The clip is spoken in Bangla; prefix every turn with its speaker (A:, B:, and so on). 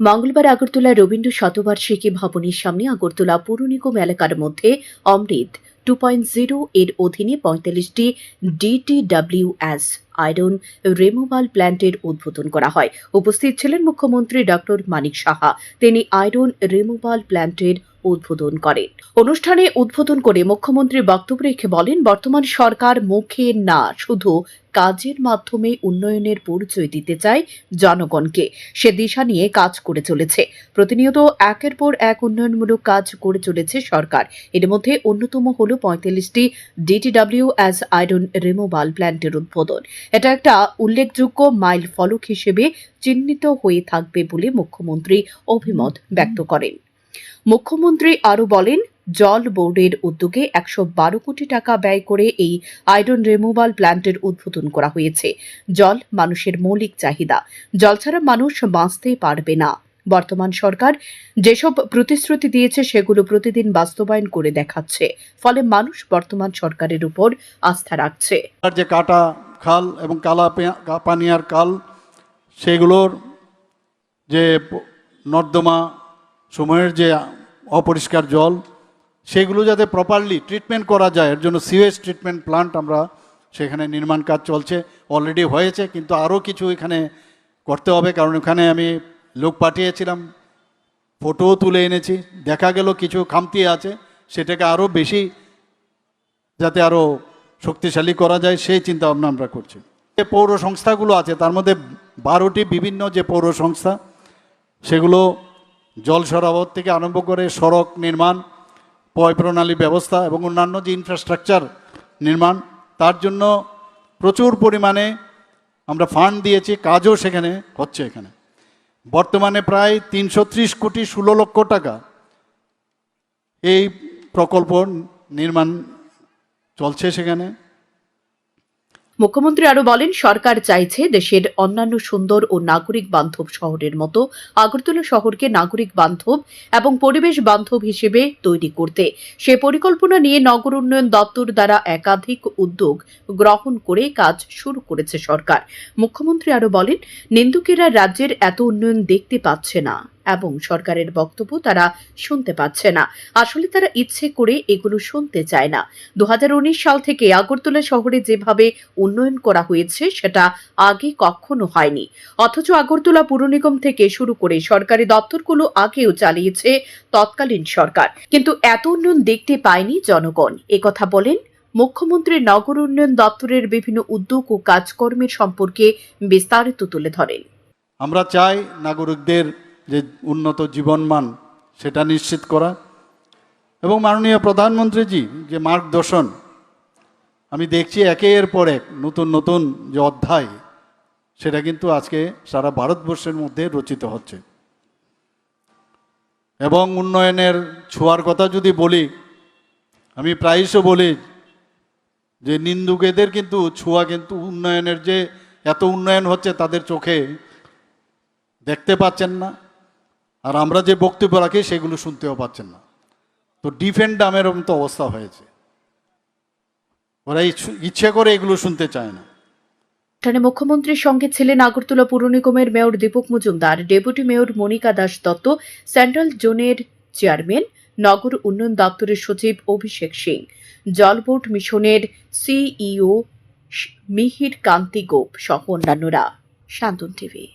A: মঙ্গলবার আগরতলা রবীন্দ্র শতবার্ষিকী ভবনের সামনে আগরতলা পৌর নিগম এলাকার মধ্যে অমৃত টু পয়েন্ট জিরো এর অধীনে পঁয়তাল্লিশটি ডিটিডব্লিউএস আয়রন রিমুভাল প্ল্যান্টের উদ্বোধন করা হয়। উপস্থিত ছিলেন মুখ্যমন্ত্রী ডক্টর মানিক সাহা। তিনি আয়রন রিমুভাল প্ল্যান্টের উদ্বোধন করেন অনুষ্ঠানে উদ্বোধন করে মুখ্যমন্ত্রী বক্তব্য রেখে বলেন, বর্তমান সরকার মুখে না, শুধু কাজের মাধ্যমে উন্নয়নের পরিচয় দিতে চায় জনগণকে। সে দিশা নিয়ে কাজ করে চলেছে। প্রতিনিয়ত একের পর এক উন্নয়নমূলক কাজ করে চলেছে সরকার। এর মধ্যে অন্যতম হল পঁয়তাল্লিশটি ডিটিডব্লিউ অ্যাজ আয়রন রিমুভাল প্ল্যান্টের উদ্বোধন। এটা একটা উল্লেখযোগ্য মাইল ফলক হিসেবে চিহ্নিত হয়ে থাকবে বলে মুখ্যমন্ত্রী অভিমত ব্যক্ত করেন। মুখ্যমন্ত্রী আরও বলেন, জল বোর্ডের উদ্যোগে একশো বারো কোটি টাকা ব্যয় করে এই আয়রন রিমুভাল প্ল্যান্টের উদ্বোধন করা হয়েছে। জল মানুষের মৌলিক চাহিদা। জল ছাড়া মানুষ বাঁচতে পারবে না। বর্তমান সরকার যেসব প্রতিশ্রুতি দিয়েছে, সেগুলো প্রতিদিন বাস্তবায়ন করে দেখাচ্ছে। ফলে মানুষ বর্তমান সরকারের উপর আস্থা রাখছে।
B: যে কাটা খাল এবং কালা পানিয়ার কাল, সেগুলোর যে নর্দমা সময়ের যে অপরিষ্কার জল, সেগুলো যাতে প্রপারলি ট্রিটমেন্ট করা যায়, এর জন্য সিওয়েজ ট্রিটমেন্ট প্লান্ট আমরা সেখানে নির্মাণ কাজ চলছে অলরেডি হয়েছে, কিন্তু আরও কিছু এখানে করতে হবে, কারণ এখানে আমি লোক পাঠিয়েছিলাম ফটোও তুলে এনেছি, দেখা গেল কিছু খামতি আছে, সেটাকে আরও বেশি যাতে আরও শক্তিশালী করা যায়, সেই চিন্তা ভাবনা আমরা করছি। যে পৌর সংস্থাগুলো আছে, তার মধ্যে বারোটি বিভিন্ন যে পৌর সংস্থা সেগুলো জল সরবরাহ থেকে আরম্ভ করে সড়ক নির্মাণ, পয় প্রণালী ব্যবস্থা এবং অন্যান্য যে ইনফ্রাস্ট্রাকচার নির্মাণ, তার জন্য প্রচুর পরিমাণে আমরা ফান্ড দিয়েছি, কাজও সেখানে হচ্ছে এখানে। বর্তমানে প্রায় তিনশো ত্রিশ কোটি ষোলো লক্ষ টাকা এই প্রকল্প নির্মাণ চলছে সেখানে।
A: মুখ্যমন্ত্রী আরও বলেন, সরকার চাইছে দেশের অন্যান্য সুন্দর ও নাগরিক বান্ধব শহরের মতো আগরতলা শহরকে নাগরিক বান্ধব এবং পরিবেশ বান্ধব হিসেবে তৈরি করতে। সে পরিকল্পনা নিয়ে নগর উন্নয়ন দপ্তর দ্বারা একাধিক উদ্যোগ গ্রহণ করে কাজ শুরু করেছে সরকার। মুখ্যমন্ত্রী আরও বলেন, নিন্দুকেরা রাজ্যের এত উন্নয়ন দেখতে পাচ্ছে না। এবং সরকারের বক্তব্য তারা শুনতে পাচ্ছে না। আসলে তারা ইচ্ছে করে এগুলো শুনতে চায় না। দুহাজার উনিশ সাল থেকে আগরতলা শহরে যেভাবে উন্নয়ন করা হয়েছে, সেটা আগে কখনো হয়নি। অথচ আগরতলা পুর নিগম থেকে শুরু করে সরকারি দপ্তরগুলো আগেও চালিয়েছে তৎকালীন সরকার। কিন্তু এত উন্নয়ন দেখতে পায়নি জনগণ। একথা বলেন মুখ্যমন্ত্রী নগর উন্নয়ন দপ্তরের বিভিন্ন উদ্যোগ ও কাজকর্মের সম্পর্কে বিস্তারিত তুলে ধরেন।
B: আমরা চাই নাগরিকদের যে উন্নত জীবনমান, সেটা নিশ্চিত করা। এবং মাননীয় প্রধানমন্ত্রীজি যে মার্গদর্শন, আমি দেখছি একের পর এক নতুন নতুন যে অধ্যায়, সেটা কিন্তু আজকে সারা ভারতবর্ষের মধ্যে রচিত হচ্ছে। এবং উন্নয়নের ছোঁয়ার কথা যদি বলি, আমি প্রায়শ বলি যে নিন্দুকেদের কিন্তু ছোঁয়া কিন্তু উন্নয়নের যে এত উন্নয়ন হচ্ছে তাদের চোখে দেখতে পাচ্ছেন না। আর আমরা যে বক্তব্য রাখি সেগুলো শুনতেও পাচ্ছেন না। তো ডিফেন্ড ডামের মতো অবস্থা হয়েছে। ওরা ইচ্ছে করে এগুলো শুনতে চায় না।
A: অনুষ্ঠানে মুখ্যমন্ত্রীর সঙ্গে ছিলেন আগরতলা পুর নিগমের mayor Dipak Majumdar, deputy mayor Monika Das Dutta, central জোনের চেয়ারম্যান, নগর উন্নয়ন দপ্তরের সচিব অভিষেক সিং, জল বোর্ড মিশনের সিইও মিহির কান্তি গোপ সহ অন্যান্যরা। শান্তন টিভি।